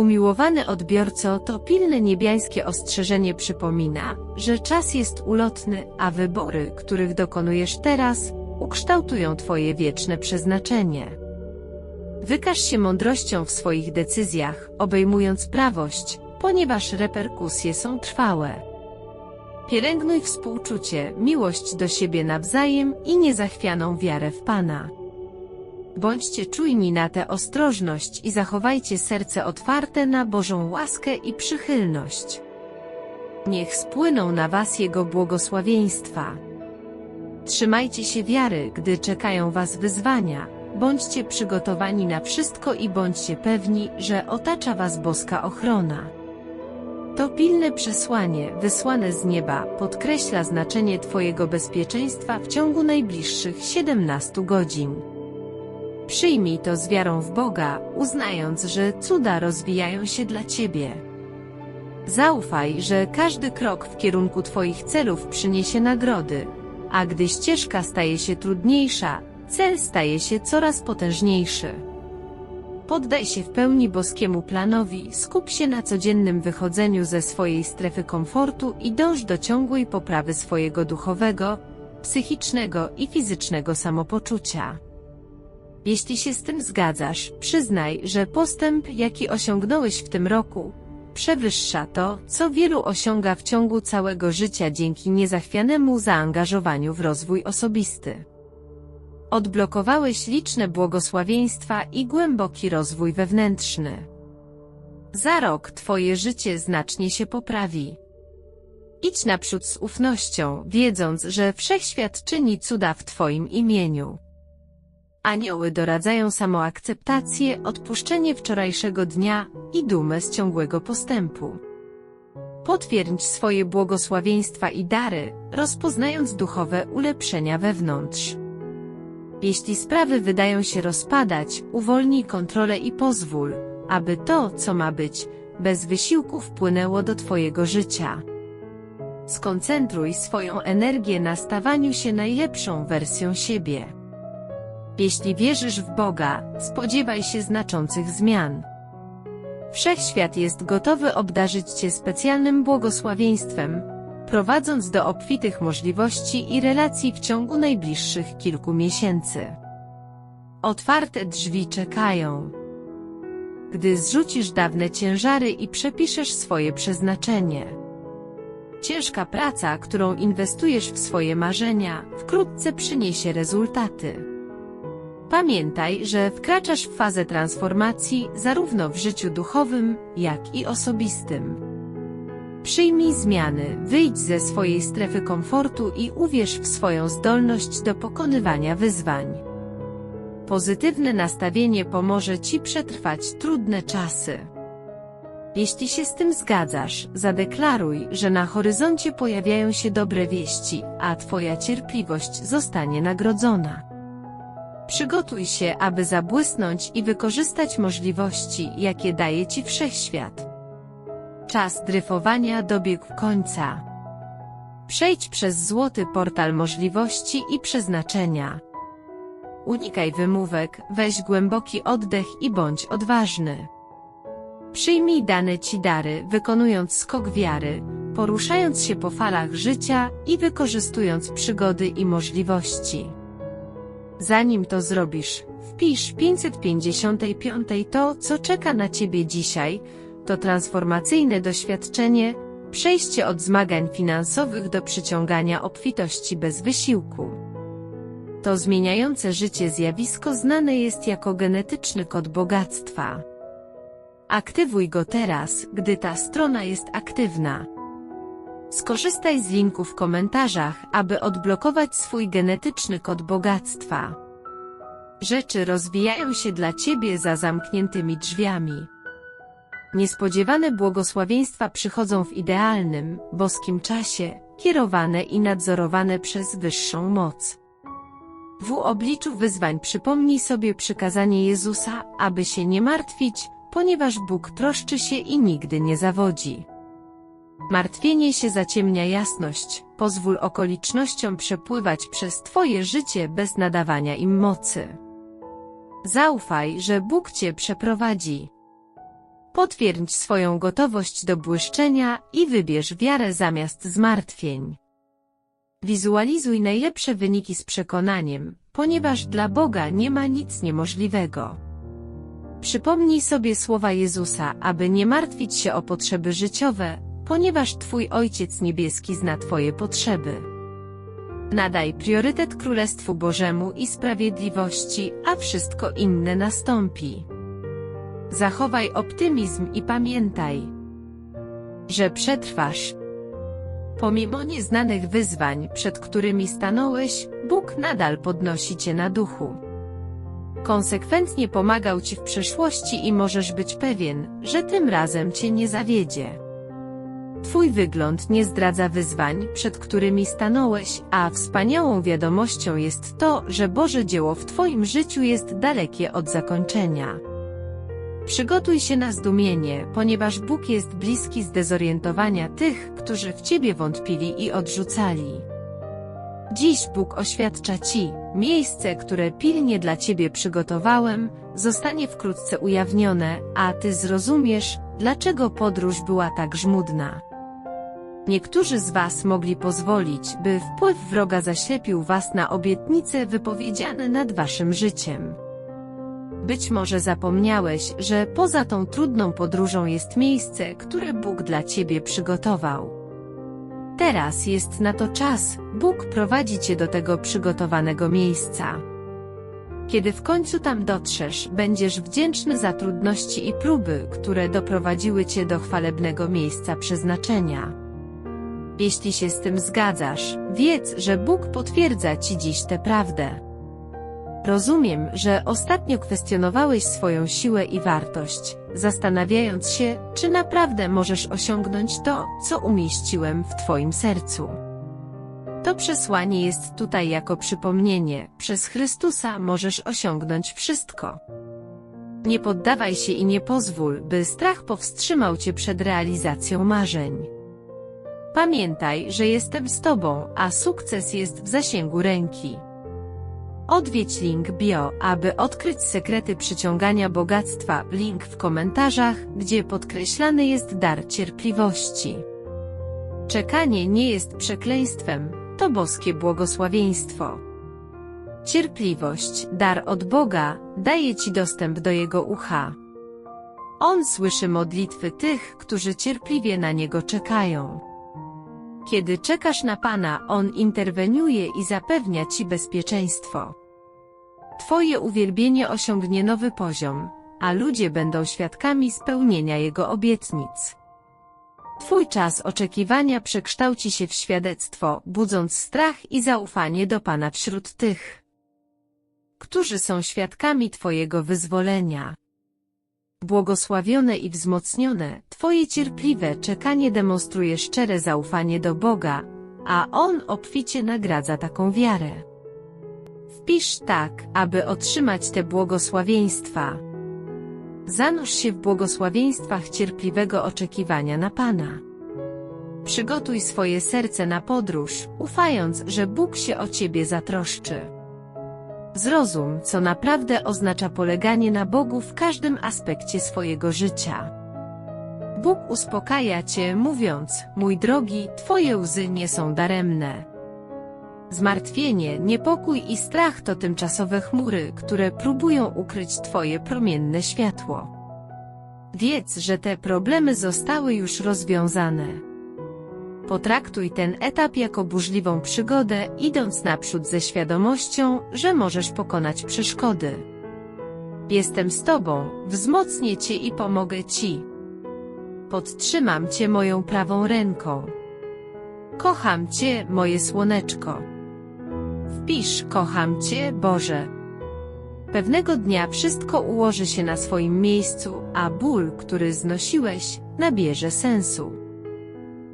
Umiłowany odbiorco, to pilne niebiańskie ostrzeżenie przypomina, że czas jest ulotny, a wybory, których dokonujesz teraz, ukształtują Twoje wieczne przeznaczenie. Wykaż się mądrością w swoich decyzjach, obejmując prawość, ponieważ reperkusje są trwałe. Pielęgnuj współczucie, miłość do siebie nawzajem i niezachwianą wiarę w Pana. Bądźcie czujni na tę ostrożność i zachowajcie serce otwarte na Bożą łaskę i przychylność. Niech spłyną na Was Jego błogosławieństwa. Trzymajcie się wiary, gdy czekają Was wyzwania. Bądźcie przygotowani na wszystko i bądźcie pewni, że otacza Was boska ochrona. To pilne przesłanie, wysłane z nieba, podkreśla znaczenie Twojego bezpieczeństwa w ciągu najbliższych 17 godzin. Przyjmij to z wiarą w Boga, uznając, że cuda rozwijają się dla Ciebie. Zaufaj, że każdy krok w kierunku Twoich celów przyniesie nagrody, a gdy ścieżka staje się trudniejsza, cel staje się coraz potężniejszy. Poddaj się w pełni boskiemu planowi, skup się na codziennym wychodzeniu ze swojej strefy komfortu i dąż do ciągłej poprawy swojego duchowego, psychicznego i fizycznego samopoczucia. Jeśli się z tym zgadzasz, przyznaj, że postęp, jaki osiągnąłeś w tym roku, przewyższa to, co wielu osiąga w ciągu całego życia dzięki niezachwianemu zaangażowaniu w rozwój osobisty. Odblokowałeś liczne błogosławieństwa i głęboki rozwój wewnętrzny. Za rok Twoje życie znacznie się poprawi. Idź naprzód z ufnością, wiedząc, że Wszechświat czyni cuda w Twoim imieniu. Anioły doradzają samoakceptację, odpuszczenie wczorajszego dnia i dumę z ciągłego postępu. Potwierdź swoje błogosławieństwa i dary, rozpoznając duchowe ulepszenia wewnątrz. Jeśli sprawy wydają się rozpadać, uwolnij kontrolę i pozwól, aby to, co ma być, bez wysiłku wpłynęło do Twojego życia. Skoncentruj swoją energię na stawaniu się najlepszą wersją siebie. Jeśli wierzysz w Boga, spodziewaj się znaczących zmian. Wszechświat jest gotowy obdarzyć Cię specjalnym błogosławieństwem, prowadząc do obfitych możliwości i relacji w ciągu najbliższych kilku miesięcy. Otwarte drzwi czekają. Gdy zrzucisz dawne ciężary i przepiszesz swoje przeznaczenie. Ciężka praca, którą inwestujesz w swoje marzenia, wkrótce przyniesie rezultaty. Pamiętaj, że wkraczasz w fazę transformacji zarówno w życiu duchowym, jak i osobistym. Przyjmij zmiany, wyjdź ze swojej strefy komfortu i uwierz w swoją zdolność do pokonywania wyzwań. Pozytywne nastawienie pomoże Ci przetrwać trudne czasy. Jeśli się z tym zgadzasz, zadeklaruj, że na horyzoncie pojawiają się dobre wieści, a Twoja cierpliwość zostanie nagrodzona. Przygotuj się, aby zabłysnąć i wykorzystać możliwości, jakie daje Ci Wszechświat. Czas dryfowania dobiegł końca. Przejdź przez złoty portal możliwości i przeznaczenia. Unikaj wymówek, weź głęboki oddech i bądź odważny. Przyjmij dane Ci dary, wykonując skok wiary, poruszając się po falach życia i wykorzystując przygody i możliwości. Zanim to zrobisz, wpisz 555 to, co czeka na Ciebie dzisiaj, to transformacyjne doświadczenie, przejście od zmagań finansowych do przyciągania obfitości bez wysiłku. To zmieniające życie zjawisko znane jest jako genetyczny kod bogactwa. Aktywuj go teraz, gdy ta strona jest aktywna. Skorzystaj z linku w komentarzach, aby odblokować swój genetyczny kod bogactwa. Rzeczy rozwijają się dla Ciebie za zamkniętymi drzwiami. Niespodziewane błogosławieństwa przychodzą w idealnym, boskim czasie, kierowane i nadzorowane przez wyższą moc. W obliczu wyzwań przypomnij sobie przykazanie Jezusa, aby się nie martwić, ponieważ Bóg troszczy się i nigdy nie zawodzi. Martwienie się zaciemnia jasność, pozwól okolicznościom przepływać przez Twoje życie bez nadawania im mocy. Zaufaj, że Bóg Cię przeprowadzi. Potwierdź swoją gotowość do błyszczenia i wybierz wiarę zamiast zmartwień. Wizualizuj najlepsze wyniki z przekonaniem, ponieważ dla Boga nie ma nic niemożliwego. Przypomnij sobie słowa Jezusa, aby nie martwić się o potrzeby życiowe, ponieważ Twój Ojciec Niebieski zna Twoje potrzeby. Nadaj priorytet Królestwu Bożemu i sprawiedliwości, a wszystko inne nastąpi. Zachowaj optymizm i pamiętaj, że przetrwasz. Pomimo nieznanych wyzwań, przed którymi stanąłeś, Bóg nadal podnosi cię na duchu. Konsekwentnie pomagał ci w przeszłości i możesz być pewien, że tym razem cię nie zawiedzie. Twój wygląd nie zdradza wyzwań, przed którymi stanąłeś, a wspaniałą wiadomością jest to, że Boże dzieło w Twoim życiu jest dalekie od zakończenia. Przygotuj się na zdumienie, ponieważ Bóg jest bliski zdezorientowania tych, którzy w Ciebie wątpili i odrzucali. Dziś Bóg oświadcza Ci, miejsce, które pilnie dla Ciebie przygotowałem, zostanie wkrótce ujawnione, a Ty zrozumiesz, dlaczego podróż była tak żmudna. Niektórzy z Was mogli pozwolić, by wpływ wroga zaślepił Was na obietnice wypowiedziane nad Waszym życiem. Być może zapomniałeś, że poza tą trudną podróżą jest miejsce, które Bóg dla Ciebie przygotował. Teraz jest na to czas, Bóg prowadzi Cię do tego przygotowanego miejsca. Kiedy w końcu tam dotrzesz, będziesz wdzięczny za trudności i próby, które doprowadziły Cię do chwalebnego miejsca przeznaczenia. Jeśli się z tym zgadzasz, wiedz, że Bóg potwierdza Ci dziś tę prawdę. Rozumiem, że ostatnio kwestionowałeś swoją siłę i wartość, zastanawiając się, czy naprawdę możesz osiągnąć to, co umieściłem w Twoim sercu. To przesłanie jest tutaj jako przypomnienie, przez Chrystusa możesz osiągnąć wszystko. Nie poddawaj się i nie pozwól, by strach powstrzymał Cię przed realizacją marzeń. Pamiętaj, że jestem z Tobą, a sukces jest w zasięgu ręki. Odwiedź link bio, aby odkryć sekrety przyciągania bogactwa. Link w komentarzach, gdzie podkreślany jest dar cierpliwości. Czekanie nie jest przekleństwem, to boskie błogosławieństwo. Cierpliwość, dar od Boga, daje Ci dostęp do Jego ucha. On słyszy modlitwy tych, którzy cierpliwie na Niego czekają. Kiedy czekasz na Pana, On interweniuje i zapewnia Ci bezpieczeństwo. Twoje uwielbienie osiągnie nowy poziom, a ludzie będą świadkami spełnienia Jego obietnic. Twój czas oczekiwania przekształci się w świadectwo, budząc strach i zaufanie do Pana wśród tych, którzy są świadkami Twojego wyzwolenia. Błogosławione i wzmocnione, Twoje cierpliwe czekanie demonstruje szczere zaufanie do Boga, a On obficie nagradza taką wiarę. Wpisz tak, aby otrzymać te błogosławieństwa. Zanurz się w błogosławieństwach cierpliwego oczekiwania na Pana. Przygotuj swoje serce na podróż, ufając, że Bóg się o Ciebie zatroszczy. Zrozum, co naprawdę oznacza poleganie na Bogu w każdym aspekcie swojego życia. Bóg uspokaja Cię, mówiąc, mój drogi, Twoje łzy nie są daremne. Zmartwienie, niepokój i strach to tymczasowe chmury, które próbują ukryć Twoje promienne światło. Wiedz, że te problemy zostały już rozwiązane. Potraktuj ten etap jako burzliwą przygodę, idąc naprzód ze świadomością, że możesz pokonać przeszkody. Jestem z Tobą, wzmocnię Cię i pomogę Ci. Podtrzymam Cię moją prawą ręką. Kocham Cię, moje słoneczko. Wpisz, kocham Cię, Boże. Pewnego dnia wszystko ułoży się na swoim miejscu, a ból, który znosiłeś, nabierze sensu.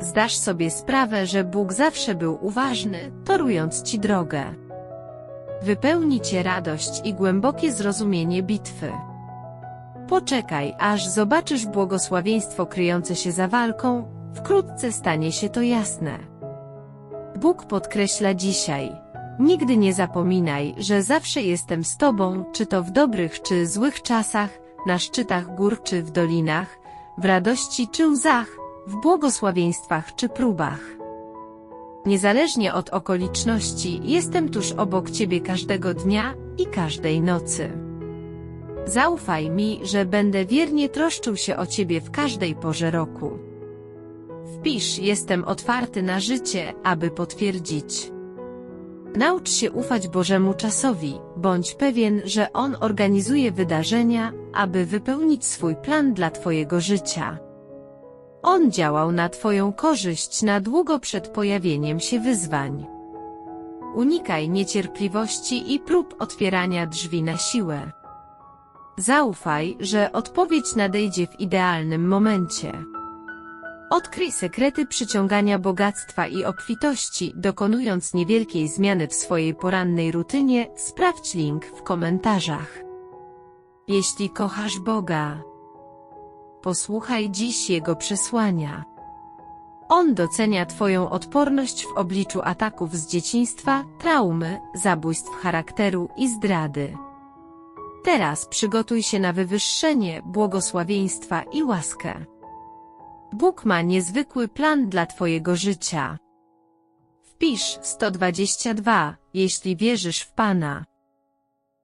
Zdasz sobie sprawę, że Bóg zawsze był uważny, torując Ci drogę. Wypełni Cię radość i głębokie zrozumienie bitwy. Poczekaj, aż zobaczysz błogosławieństwo kryjące się za walką, wkrótce stanie się to jasne. Bóg podkreśla dzisiaj, Nigdy nie zapominaj, że zawsze jestem z Tobą, czy to w dobrych czy złych czasach, na szczytach gór czy w dolinach, w radości czy łzach, w błogosławieństwach czy próbach. Niezależnie od okoliczności, jestem tuż obok Ciebie każdego dnia i każdej nocy. Zaufaj mi, że będę wiernie troszczył się o Ciebie w każdej porze roku. Wpisz, jestem otwarty na życie, aby potwierdzić. Naucz się ufać Bożemu czasowi, bądź pewien, że On organizuje wydarzenia, aby wypełnić swój plan dla Twojego życia. On działał na Twoją korzyść na długo przed pojawieniem się wyzwań. Unikaj niecierpliwości i prób otwierania drzwi na siłę. Zaufaj, że odpowiedź nadejdzie w idealnym momencie. Odkryj sekrety przyciągania bogactwa i obfitości, dokonując niewielkiej zmiany w swojej porannej rutynie, sprawdź link w komentarzach. Jeśli kochasz Boga, posłuchaj dziś Jego przesłania. On docenia Twoją odporność w obliczu ataków z dzieciństwa, traumy, zabójstw charakteru i zdrady. Teraz przygotuj się na wywyższenie, błogosławieństwa i łaskę. Bóg ma niezwykły plan dla Twojego życia. Wpisz 122, jeśli wierzysz w Pana.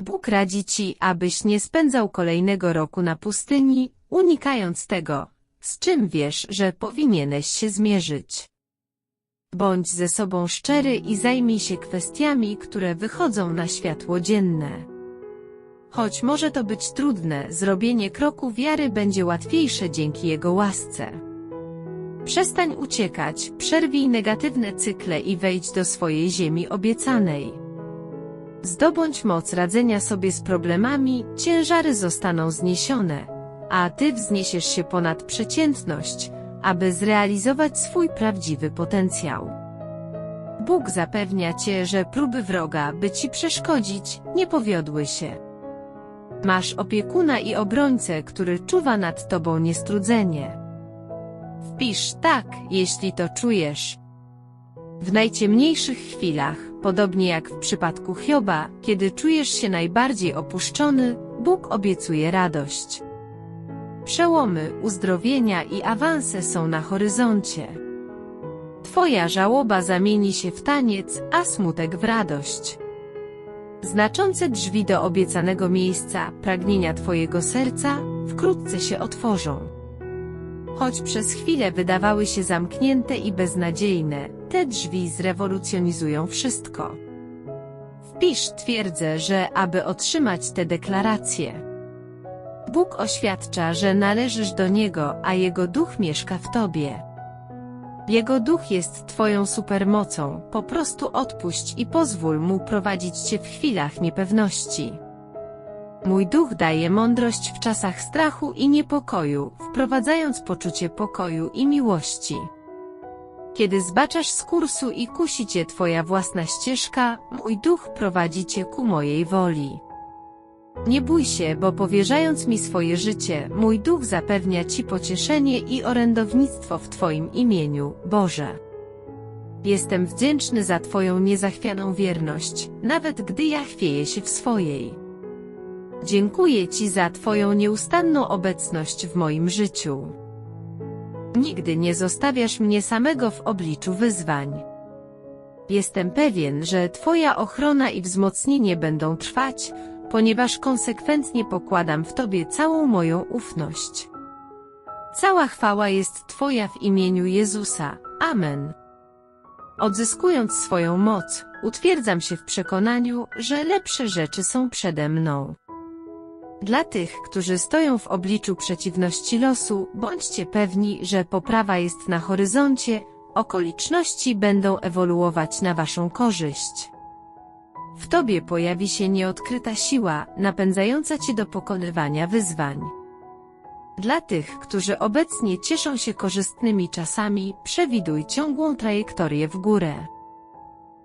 Bóg radzi Ci, abyś nie spędzał kolejnego roku na pustyni, unikając tego, z czym wiesz, że powinieneś się zmierzyć. Bądź ze sobą szczery i zajmij się kwestiami, które wychodzą na światło dzienne. Choć może to być trudne, zrobienie kroku wiary będzie łatwiejsze dzięki Jego łasce. Przestań uciekać, przerwij negatywne cykle i wejdź do swojej ziemi obiecanej. Zdobądź moc radzenia sobie z problemami, ciężary zostaną zniesione, a Ty wzniesiesz się ponad przeciętność, aby zrealizować swój prawdziwy potencjał. Bóg zapewnia Cię, że próby wroga, by Ci przeszkodzić, nie powiodły się. Masz opiekuna i obrońcę, który czuwa nad tobą niestrudzenie. Wpisz tak, jeśli to czujesz. W najciemniejszych chwilach, podobnie jak w przypadku Hioba, kiedy czujesz się najbardziej opuszczony, Bóg obiecuje radość. Przełomy, uzdrowienia i awanse są na horyzoncie. Twoja żałoba zamieni się w taniec, a smutek w radość. Znaczące drzwi do obiecanego miejsca, pragnienia Twojego serca, wkrótce się otworzą. Choć przez chwilę wydawały się zamknięte i beznadziejne, te drzwi zrewolucjonizują wszystko. Wpisz twierdzę, że aby otrzymać te deklaracje, Bóg oświadcza, że należysz do Niego, a Jego duch mieszka w Tobie. Jego duch jest Twoją supermocą, po prostu odpuść i pozwól mu prowadzić Cię w chwilach niepewności. Mój duch daje mądrość w czasach strachu i niepokoju, wprowadzając poczucie pokoju i miłości. Kiedy zbaczasz z kursu i kusi Cię Twoja własna ścieżka, mój duch prowadzi Cię ku mojej woli. Nie bój się, bo powierzając mi swoje życie, mój duch zapewnia Ci pocieszenie i orędownictwo w Twoim imieniu, Boże. Jestem wdzięczny za Twoją niezachwianą wierność, nawet gdy ja chwieję się w swojej. Dziękuję Ci za Twoją nieustanną obecność w moim życiu. Nigdy nie zostawiasz mnie samego w obliczu wyzwań. Jestem pewien, że Twoja ochrona i wzmocnienie będą trwać, ponieważ konsekwentnie pokładam w Tobie całą moją ufność. Cała chwała jest Twoja w imieniu Jezusa. Amen. Odzyskując swoją moc, utwierdzam się w przekonaniu, że lepsze rzeczy są przede mną. Dla tych, którzy stoją w obliczu przeciwności losu, bądźcie pewni, że poprawa jest na horyzoncie, okoliczności będą ewoluować na Waszą korzyść. W tobie pojawi się nieodkryta siła, napędzająca cię do pokonywania wyzwań. Dla tych, którzy obecnie cieszą się korzystnymi czasami, przewiduj ciągłą trajektorię w górę.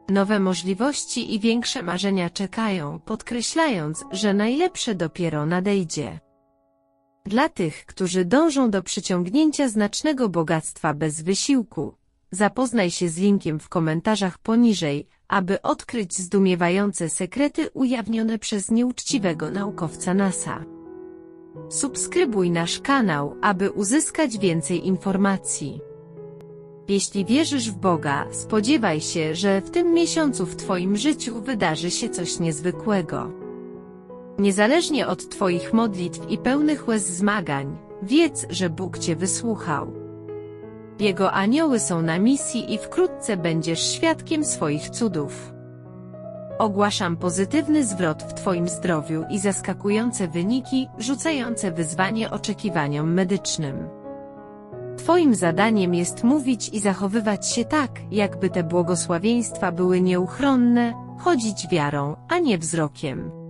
Nowe możliwości i większe marzenia czekają, podkreślając, że najlepsze dopiero nadejdzie. Dla tych, którzy dążą do przyciągnięcia znacznego bogactwa bez wysiłku, zapoznaj się z linkiem w komentarzach poniżej, aby odkryć zdumiewające sekrety ujawnione przez nieuczciwego naukowca NASA. Subskrybuj nasz kanał, aby uzyskać więcej informacji. Jeśli wierzysz w Boga, spodziewaj się, że w tym miesiącu w Twoim życiu wydarzy się coś niezwykłego. Niezależnie od Twoich modlitw i pełnych łez zmagań, wiedz, że Bóg Cię wysłuchał. Jego anioły są na misji i wkrótce będziesz świadkiem swoich cudów. Ogłaszam pozytywny zwrot w Twoim zdrowiu i zaskakujące wyniki, rzucające wyzwanie oczekiwaniom medycznym. Twoim zadaniem jest mówić i zachowywać się tak, jakby te błogosławieństwa były nieuchronne, chodzić wiarą, a nie wzrokiem.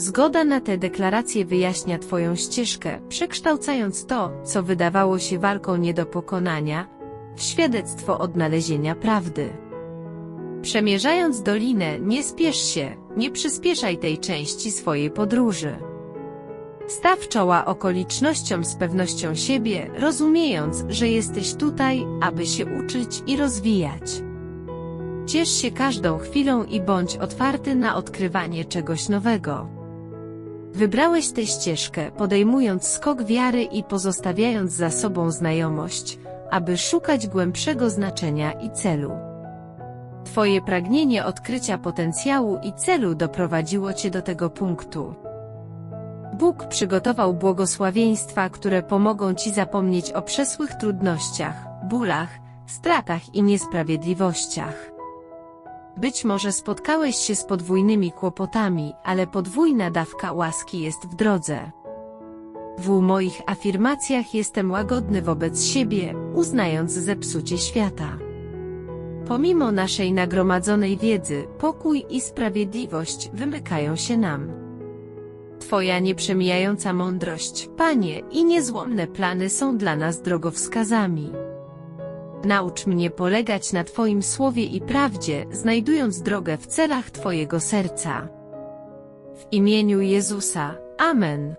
Zgoda na te deklaracje wyjaśnia Twoją ścieżkę, przekształcając to, co wydawało się walką nie do pokonania, w świadectwo odnalezienia prawdy. Przemierzając dolinę, nie spiesz się, nie przyspieszaj tej części swojej podróży. Staw czoła okolicznościom z pewnością siebie, rozumiejąc, że jesteś tutaj, aby się uczyć i rozwijać. Ciesz się każdą chwilą i bądź otwarty na odkrywanie czegoś nowego. Wybrałeś tę ścieżkę, podejmując skok wiary i pozostawiając za sobą znajomość, aby szukać głębszego znaczenia i celu. Twoje pragnienie odkrycia potencjału i celu doprowadziło Cię do tego punktu. Bóg przygotował błogosławieństwa, które pomogą Ci zapomnieć o przesłych trudnościach, bólach, stratach i niesprawiedliwościach. Być może spotkałeś się z podwójnymi kłopotami, ale podwójna dawka łaski jest w drodze. W moich afirmacjach jestem łagodny wobec siebie, uznając zepsucie świata. Pomimo naszej nagromadzonej wiedzy, pokój i sprawiedliwość wymykają się nam. Twoja nieprzemijająca mądrość, Panie, i niezłomne plany są dla nas drogowskazami. Naucz mnie polegać na Twoim słowie i prawdzie, znajdując drogę w celach Twojego serca. W imieniu Jezusa, Amen.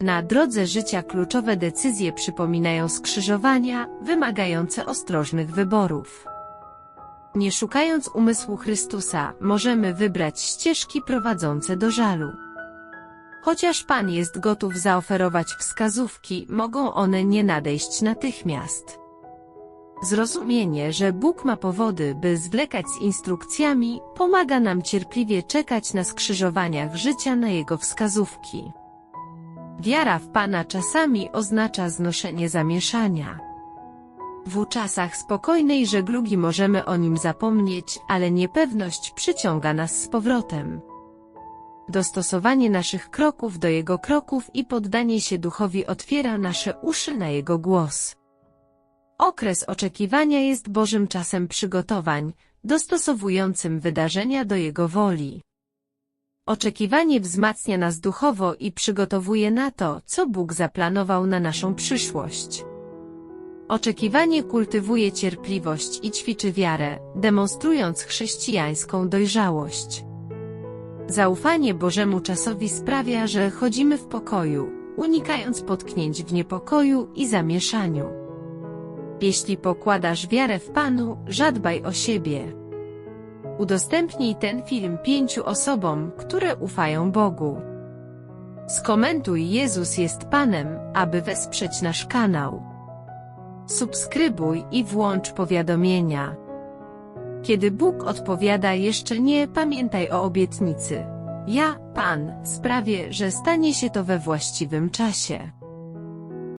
Na drodze życia kluczowe decyzje przypominają skrzyżowania, wymagające ostrożnych wyborów. Nie szukając umysłu Chrystusa, możemy wybrać ścieżki prowadzące do żalu. Chociaż Pan jest gotów zaoferować wskazówki, mogą one nie nadejść natychmiast. Zrozumienie, że Bóg ma powody, by zwlekać z instrukcjami, pomaga nam cierpliwie czekać na skrzyżowaniach życia na Jego wskazówki. Wiara w Pana czasami oznacza znoszenie zamieszania. W czasach spokojnej żeglugi możemy o nim zapomnieć, ale niepewność przyciąga nas z powrotem. Dostosowanie naszych kroków do Jego kroków i poddanie się duchowi otwiera nasze uszy na Jego głos. Okres oczekiwania jest Bożym czasem przygotowań, dostosowującym wydarzenia do Jego woli. Oczekiwanie wzmacnia nas duchowo i przygotowuje na to, co Bóg zaplanował na naszą przyszłość. Oczekiwanie kultywuje cierpliwość i ćwiczy wiarę, demonstrując chrześcijańską dojrzałość. Zaufanie Bożemu czasowi sprawia, że chodzimy w pokoju, unikając potknięć w niepokoju i zamieszaniu. Jeśli pokładasz wiarę w Panu, żadbaj o siebie. Udostępnij ten film pięciu osobom, które ufają Bogu. Skomentuj Jezus jest Panem, aby wesprzeć nasz kanał. Subskrybuj i włącz powiadomienia. Kiedy Bóg odpowiada jeszcze nie, pamiętaj o obietnicy. Ja, Pan, sprawię, że stanie się to we właściwym czasie.